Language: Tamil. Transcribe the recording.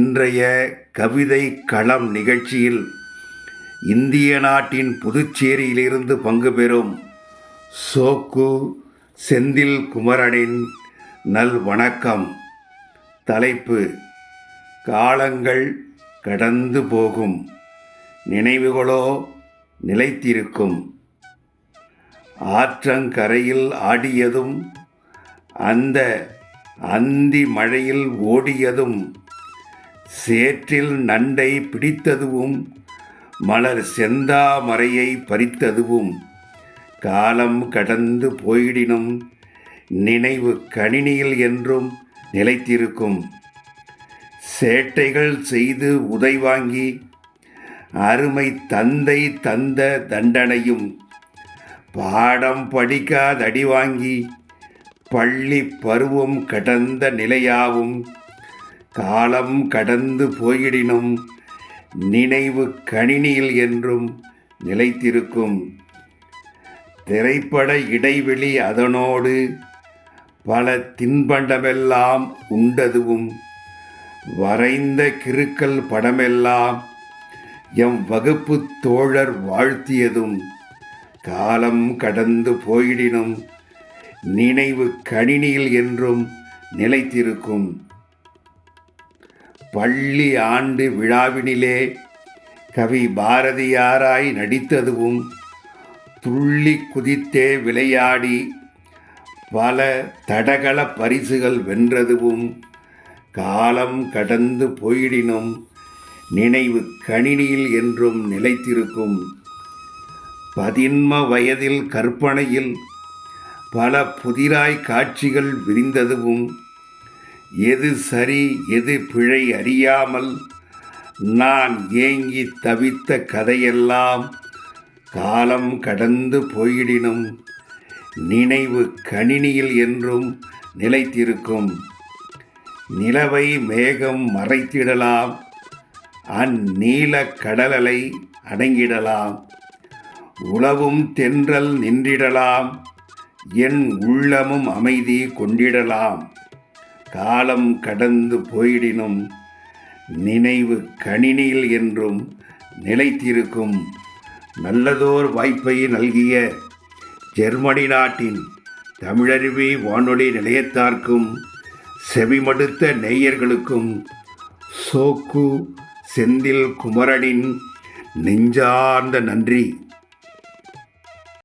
இன்றைய கவிதை களம் நிகழ்ச்சியில் இந்திய நாட்டின் புதுச்சேரியிலிருந்து பங்கு பெறும் சோக்கு செந்தில் குமரனின் நல் வணக்கம் தலைப்பு காலங்கள் கடந்து போகும். நினைவுகளோ நிலைத்திருக்கும். ஆற்றங்கரையில் ஆடியதும் அந்த அந்தி மழையில் ஓடியதும் சேற்றில் நண்டை பிடித்ததுவும் மலர் செந்தாமரையை பறித்ததுவும் காலம் கடந்து போயிடினும் நினைவு கணினியில் என்றும் நிலைத்திருக்கும். சேட்டைகள் செய்து உதை வாங்கி அருமை தந்தை தந்த தண்டனையும் பாடம் படிக்காதடி வாங்கி பள்ளி பருவம் கடந்த நிலையாவும் காலம் கடந்து போயிடினும் நினைவு கணினியில் என்றும் நிலைத்திருக்கும். திரைப்பட இடைவெளி அதனோடு பல தின்பண்டமெல்லாம் உண்டதுவும் வரைந்த கிருக்கல் படமெல்லாம் எம் வகுப்பு தோழர் வாழ்த்தியதும் காலம் கடந்து போயிடினும் நினைவு கணினியில் என்றும் நிலைத்திருக்கும். பள்ளி ஆண்டு விழாவினிலே கவி பாரதியாராய் நடித்ததுவும் துள்ளி குதித்தே விளையாடி பல தடகள பரிசுகள் வென்றதுவும் காலம் கடந்து போயிடினும் நினைவு கணினியில் என்றும் நிலைத்திருக்கும். பதின்ம வயதில் கற்பனையில் பல புதிராய் காட்சிகள் விரிந்ததுவும் எது சரி எது பிழை அறியாமல் நான் ஏங்கி தவித்த கதையெல்லாம் காலம் கடந்து போயிடினும் நினைவு கணினியில் என்றும் நிலைத்திருக்கும். நிலவை மேகம் மறைத்திடலாம் அந்நீல கடலலை அடங்கிடலாம். உளவும் தென்றல் நின்றிடலாம் என் உள்ளமும் அமைதி கொண்டிடலாம். காலம் கடந்து போயிடினும் நினைவு கணினியில் என்றும் நிலைத்திருக்கும் நல்லதோர் வாய்ப்பை நல்கிய ஜெர்மனி நாட்டின் தமிழருவி வானொலி நிலையத்தார்க்கும் செவிமடுத்த நேயர்களுக்கும் சோக்கு செந்தில் குமரனின் நெஞ்சார்ந்த நன்றி.